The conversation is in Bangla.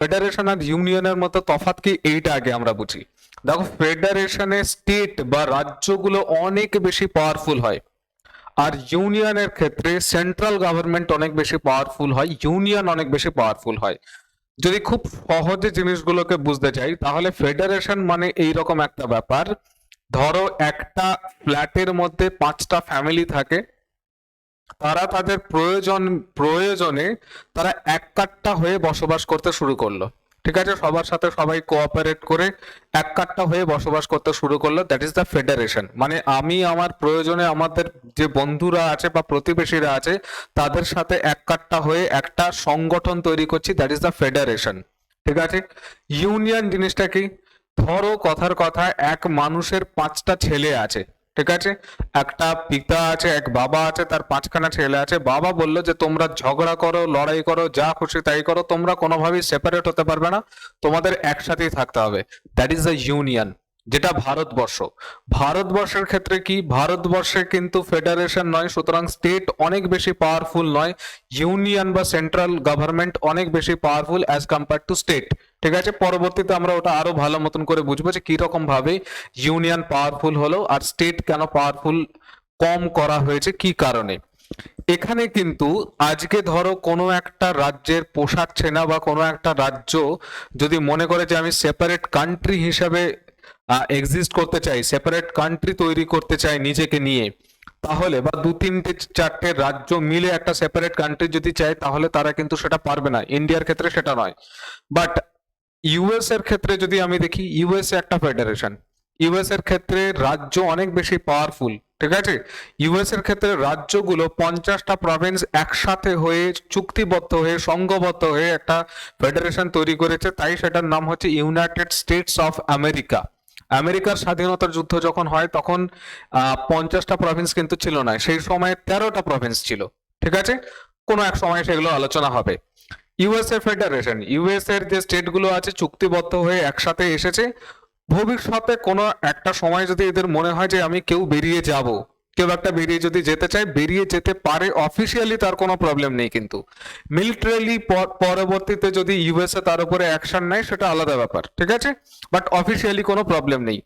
ফেডারেশন আর ইউনিয়নের মতো তফাৎ কি এইটা আগে আমরা বুঝি? দেখো ফেডারেশনে স্টেট বা রাজ্যগুলো অনেক বেশি পাওয়ারফুল হয়। আর ইউনিয়নের ক্ষেত্রে সেন্ট্রাল গভর্নমেন্ট অনেক বেশি পাওয়ারফুল হয় ইউনিয়ন অনেক বেশি পাওয়ারফুল হয়। যদি খুব সহজে জিনিসগুলোকে বুঝতে চাই, তাহলে ফেডারেশন মানে এইরকম একটা ব্যাপার। ধরো, একটা ফ্ল্যাটের মধ্যে পাঁচটা ফ্যামিলি থাকে তারা তাদের প্রয়োজন, প্রয়োজনে তারা এক কাট্টা হয়ে বসবাস করতে শুরু করল। ঠিক আছে? সবার সাথে সবাই কোঅপারেট করে এক কাট্টা হয়ে বসবাস করতে শুরু করল। দ্যাট ইজ দ্য ফেডারেশন মানে আমি আমার প্রয়োজনে আমাদের যে বন্ধুরা আছে বা প্রতিবেশীরা আছে, তাদের সাথে এক কাট্টা হয়ে একটা সংগঠন তৈরি করছি। দ্যাট ইজ দ্য ফেডারেশন ঠিক আছে? ইউনিয়ন জিনিসটা কি? ধরো কথার কথা, এক মানুষের পাঁচটা ছেলে আছে। ঠিক আছে? একটা পিতা আছে, এক বাবা আছে, তার পাঁচখানা ছেলে আছে। বাবা বলল যে, তোমরা ঝগড়া করো, লড়াই করো, যা খুশি তাই করো, তোমরা কোনোভাবেই সেপারেট হতে পারবে না। তোমাদের একসাথেই থাকতে হবে। দ্যাট ইজ দ্য ইউনিয়ন যেটা ভারতবর্ষ। ভারতবর্ষের ক্ষেত্রে কি? ভারতবর্ষে কিন্তু ফেডারেশন নয়, সুতরাং স্টেট অনেক বেশি পাওয়ারফুল নয়। ইউনিয়ন বা সেন্ট্রাল গভর্নমেন্ট অনেক বেশি powerful as compare to state ঠিক আছে? পরবর্তীতে আমরা ওটা আরও ভালো মতন করে বুঝব যে কীরকম ভাবে ইউনিয়ন পাওয়ারফুল হলো আর স্টেট কেন পাওয়ারফুল কম করা হয়েছে, কি কারণে? এখানে কিন্তু আজকে ধরো কোনো একটা রাজ্যের পোষাচ্ছে না বা কোনো একটা রাজ্য যদি মনে করে যে আমি সেপারেট কান্ট্রি হিসাবে এক্সিস্ট করতে চাই সেপারেট কান্ট্রি তৈরি করতে চাই নিজেকে নিয়ে, তাহলে বা দু, তিনটে, চারটে রাজ্য মিলে একটা সেপারেট কান্ট্রি যদি চায়, তাহলে তারা কিন্তু সেটা পারবে না। ইন্ডিয়ার ক্ষেত্রে সেটা নয়। বাট ইউএস এর ক্ষেত্রে যদি আমি দেখি ইউএস একটা ফেডারেশন ইউএস এর ক্ষেত্রে রাজ্য অনেক বেশি পাওয়ারফুল ঠিক আছে? ইউএস এর ক্ষেত্রে রাজ্যগুলো পঞ্চাশটা প্রভিন্স একসাথে হয়ে চুক্তিবদ্ধ হয়ে, সংঘবদ্ধ হয়ে একটা ফেডারেশন তৈরি করেছে। তাই সেটার নাম হচ্ছে ইউনাইটেড স্টেটস অফ আমেরিকা আমেরিকার স্বাধীনতার যুদ্ধ যখন হয়, তখন পঞ্চাশটা প্রভিন্স কিন্তু ছিল না। সেই সময় তেরোটা প্রভিন্স ছিল, ঠিক আছে? কোনো এক সময় সেগুলো আলোচনা হবে। ইউএসএ ফেডারেশন ইউএস এর যে স্টেটগুলো আছে, চুক্তিবদ্ধ হয়ে একসাথে এসেছে। ভবিষ্যতে কোনো একটা সময় যদি এদের মনে হয় যে আমি কেউ বেরিয়ে যাব, কেউ একটা বেরিয়ে যদি যেতে চায়, বেরিয়ে যেতে পারে অফিসিয়ালি তার কোনো প্রবলেম নেই কিন্তু। মিলিটারিলি পরবর্তীতে যদি ইউএসএ তার উপরে অ্যাকশন নেয়, সেটা আলাদা ব্যাপার, ঠিক আছে? বাট অফিসিয়ালি কোনো প্রবলেম নেই।